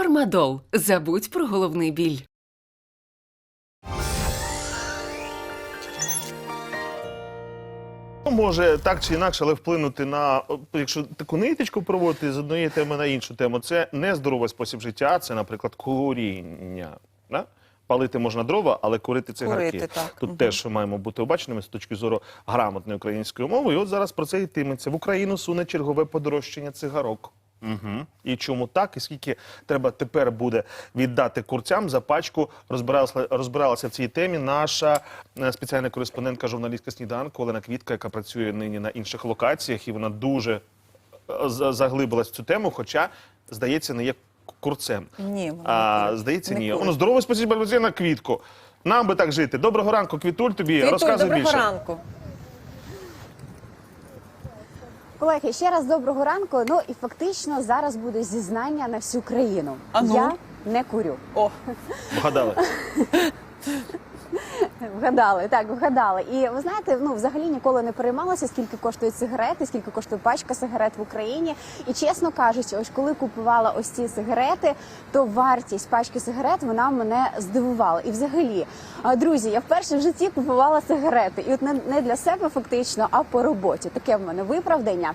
Фармадол. Забудь про головний біль. Ну, Може так чи інакше, але вплинути на якщо таку ниточку проводити з однієї теми на іншу тему. Це не здоровий спосіб життя, це, наприклад, куріння. Да? Палити можна дрова, але курити цигарки. Курити, так. Тут Мгм. теж маємо бути обаченими з точки зору грамотної української мови. І от зараз про це йтиметься. В Україну суне чергове подорожчання цигарок. Угу. І чому так? І скільки треба тепер буде віддати курцям за пачку? Розбиралася, розбиралася в цій темі наша е, спеціальна кореспондентка журналістка сніданку Олена Квітка, яка працює нині на інших локаціях, і вона дуже е, заглибилась в цю тему, хоча, здається, не є курцем. Ні, вона а, не здається, Не ні. Воно здоровий спосіб на квітку. Нам би так жити. Доброго ранку, Квітуль, тобі Вітуль, розказуй доброго більше. ранку. Колеги, ще раз доброго ранку. Ну і фактично зараз буде зізнання на всю країну. А ну? Я не курю. О, Вгадали. Вгадали, так, вгадали. І ви знаєте, ну взагалі ніколи не переймалася, скільки коштують сигарети, скільки коштує пачка сигарет в Україні. І чесно кажучи, ось коли купувала ось ці сигарети, то вартість пачки сигарет вона мене здивувала. І взагалі, друзі, я вперше в житті купувала сигарети, і от не, для себе фактично, а по роботі. Таке в мене виправдання.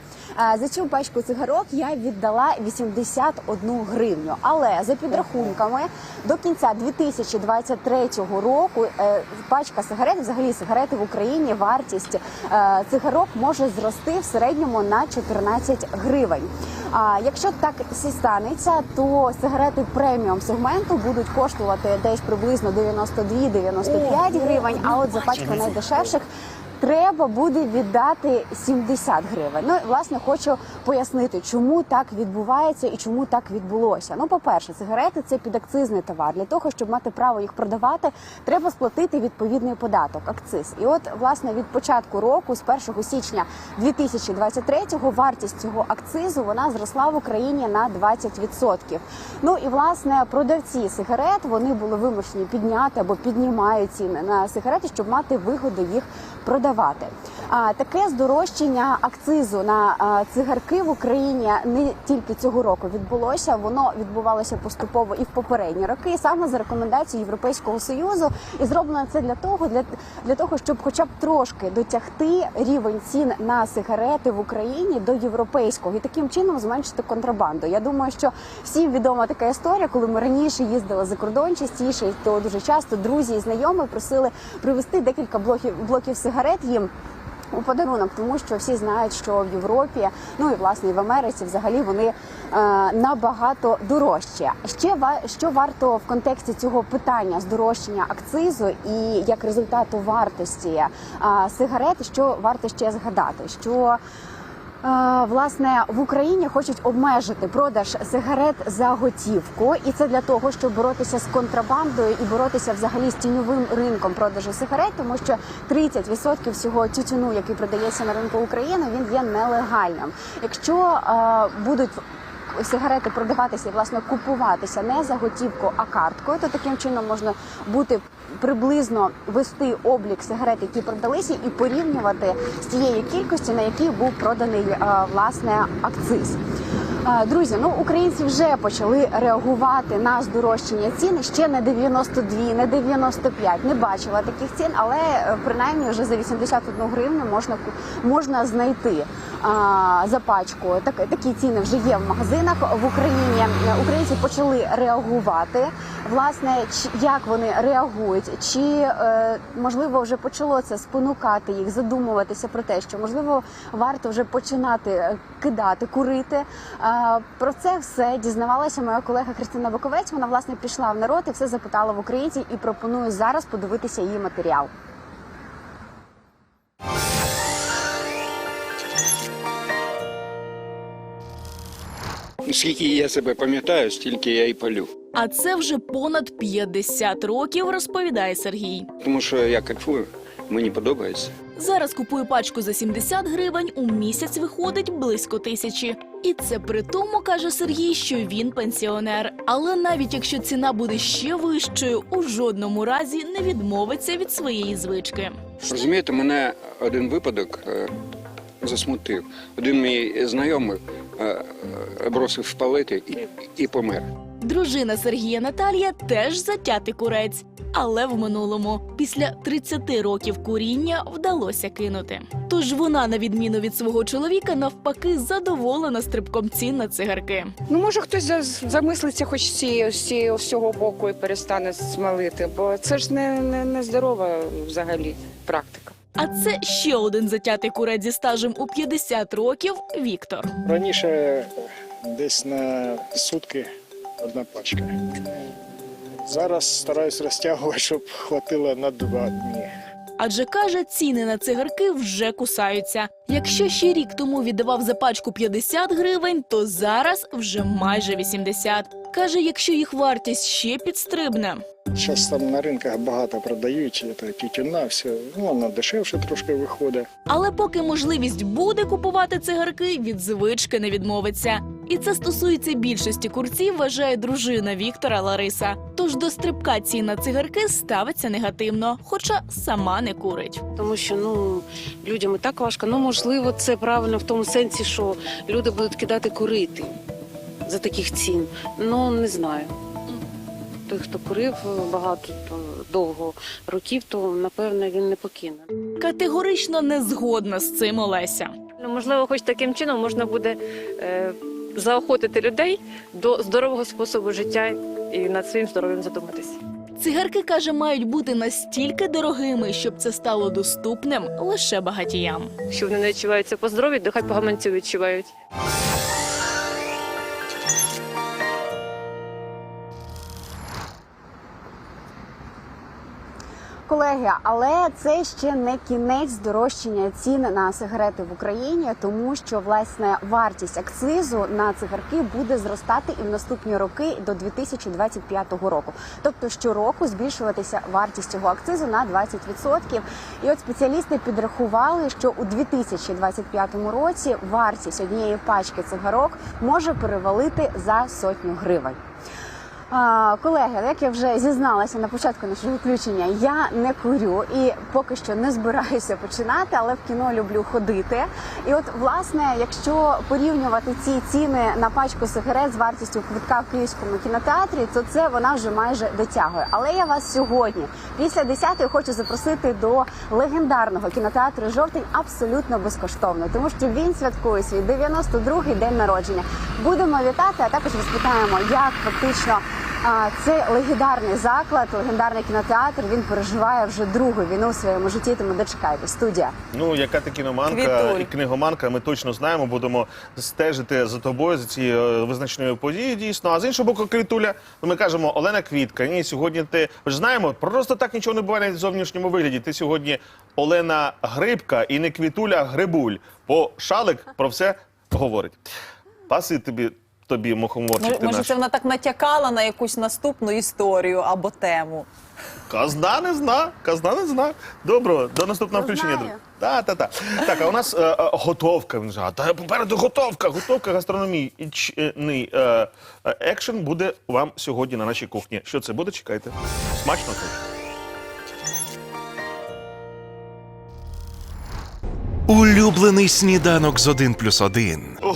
За цю пачку цигарок я віддала 81 гривню. Але за підрахунками до кінця 2023 року е, пачка сигарет, взагалі сигарети в Україні, вартість е, цигарок може зрости в середньому на 14 гривень. А якщо так і станеться, то сигарети преміум сегменту будуть коштувати десь приблизно 92-95 гривень. А от за пачку найдешевших треба буде віддати 70 гривень. Ну власне хочу пояснити, чому так відбувається і чому так відбулося. Ну, по-перше, сигарети це підакцизний товар. Для того щоб мати право їх продавати, треба сплатити відповідний податок, акциз. І от власне від початку року, з 1 січня 2023-го, вартість цього акцизу вона зросла в Україні на 20%. Ну і власне продавці сигарет вони були вимушені підняти або піднімають ціни на сигарети, щоб мати вигоду їх продавати. А таке здорожчання акцизу на цигарки в Україні не тільки цього року відбулося, воно відбувалося поступово і в попередні роки, саме за рекомендацією Європейського союзу. І зроблено це для того, для, для того, щоб хоча б трошки дотягти рівень цін на сигарети в Україні до європейського і таким чином зменшити контрабанду. Я думаю, що всім відома така історія, коли ми раніше їздили за кордон частіше, то дуже часто друзі і знайомі просили привезти декілька блоків блоків сигарет їм. У подарунок, тому що всі знають, що в Європі, ну і власне і в Америці, взагалі вони е, набагато дорожчі. Ще що варто в контексті цього питання здорожчання акцизу і як результату вартості е, сигарет, що варто ще згадати, що Власне, в Україні хочуть обмежити продаж сигарет за готівку, і це для того, щоб боротися з контрабандою і боротися взагалі з тіньовим ринком продажу сигарет, тому що 30% всього тютюну, який продається на ринку України, він є нелегальним. Якщо будуть сигарети продаватися і власне купуватися не за готівку, а карткою, то таким чином можна бути приблизно вести облік сигарет, які продалися, і порівнювати з тією кількістю, на якій був проданий е, власне акциз. Друзі, ну українці вже почали реагувати на здорожчання цін. Ще не 92, не 95, Не бачила таких цін, але е, принаймні вже за 81 гривню можна можна знайти а, за пачку. Так такі ціни вже є в магазинах в Україні. Українці почали реагувати. Власне, як вони реагують, чи е, можливо вже почало це спонукати їх, задумуватися про те, що можливо варто вже починати е, кидати, курити. Про це все дізнавалася моя колега Христина Боковець. Вона власне пішла в народ і все запитала в українців і пропоную зараз подивитися її матеріал. Скільки я себе пам'ятаю, стільки я і палю. А це вже понад 50 років, розповідає Сергій. Тому що я кайфую, мені подобається. Зараз купує пачку за 70 гривень, у місяць виходить близько тисячі. І це при тому, каже Сергій, що він пенсіонер. Але навіть якщо ціна буде ще вищою, у жодному разі не відмовиться від своєї звички. Розумієте, мене один випадок е, засмутив. Один мій знайомий е, е, бросив палити і, і помер. Дружина Сергія Наталія теж затятий курець, але в минулому після 30 років куріння вдалося кинути. Тож вона, на відміну від свого чоловіка, навпаки, задоволена стрибком цін на цигарки. Ну, може, хтось за- замислиться хоч з цієї- цього боку і перестане смалити, бо це ж не, не, не здорова взагалі практика. А це ще один затятий курець зі стажем у 50 років Віктор. Раніше десь на сутки одна пачка. Зараз стараюсь розтягувати, щоб хватило на два дні. Адже каже, ціни на цигарки вже кусаються. Якщо ще рік тому віддавав за пачку 50 гривень, то зараз вже майже 80. Каже, якщо їх вартість ще підстрибне, Зараз там на ринках багато продають, це тютюна, все, ну, воно дешевше трошки виходить. Але поки можливість буде купувати цигарки, від звички не відмовиться. І це стосується більшості курців, вважає дружина Віктора Лариса. Тож до стрибка цін на цигарки ставиться негативно, хоча сама не курить. Тому що ну людям і так важко. Ну можливо, це правильно в тому сенсі, що люди будуть кидати курити за таких цін. Ну не знаю. Той, хто курив багато то, довго років, то напевно він не покине. Категорично не згодна з цим Олеся. Ну, можливо, хоч таким чином можна буде е, заохотити людей до здорового способу життя і над своїм здоров'ям задуматись. Цигарки каже, мають бути настільки дорогими, щоб це стало доступним лише багатіям. Якщо вони не відчуваються по здоров'ю, то хай по відчувають. Колеги, але це ще не кінець здорожчання цін на сигарети в Україні, тому що власне вартість акцизу на цигарки буде зростати і в наступні роки до 2025 року. Тобто щороку збільшуватися вартість цього акцизу на 20%. І от спеціалісти підрахували, що у 2025 році вартість однієї пачки цигарок може перевалити за сотню гривень. Колеги, як я вже зізналася на початку нашого включення, я не курю і поки що не збираюся починати, але в кіно люблю ходити. І от, власне, якщо порівнювати ці ціни на пачку сигарет з вартістю квитка в київському кінотеатрі, то це вона вже майже дотягує. Але я вас сьогодні, після 10-ї, хочу запросити до легендарного кінотеатру Жовтень абсолютно безкоштовно, тому що він святкує свій 92-й день народження. Будемо вітати, а також розпитаємо, як фактично. А це легендарний заклад, легендарний кінотеатр. Він переживає вже другу війну в своєму житті. Тому дочекайте. Студія. Ну, яка ти кіноманка Квітуль. і книгоманка, ми точно знаємо, будемо стежити за тобою, за цією е, визначною подією, дійсно. А з іншого боку, Квітуля, ну, ми кажемо, Олена Квітка. Ні, сьогодні ти ми ж знаємо, просто так нічого не буває навіть в зовнішньому вигляді. Ти сьогодні Олена Грибка і не Квітуля, Грибуль. Бо шалик про все говорить. Паси тобі, тобі мухоморчик. Може, ти може, наш. це вона так натякала на якусь наступну історію або тему. Казна не зна, казна не зна. Доброго, до наступного включення. знаю. друзі. Та, та, та. Так, а у нас е, е, готовка. Він же, а та попереду готовка, готовка гастрономійний е, е, екшен буде вам сьогодні на нашій кухні. Що це буде? Чекайте. Смачно тут. Улюблений сніданок з 1 плюс 1. О,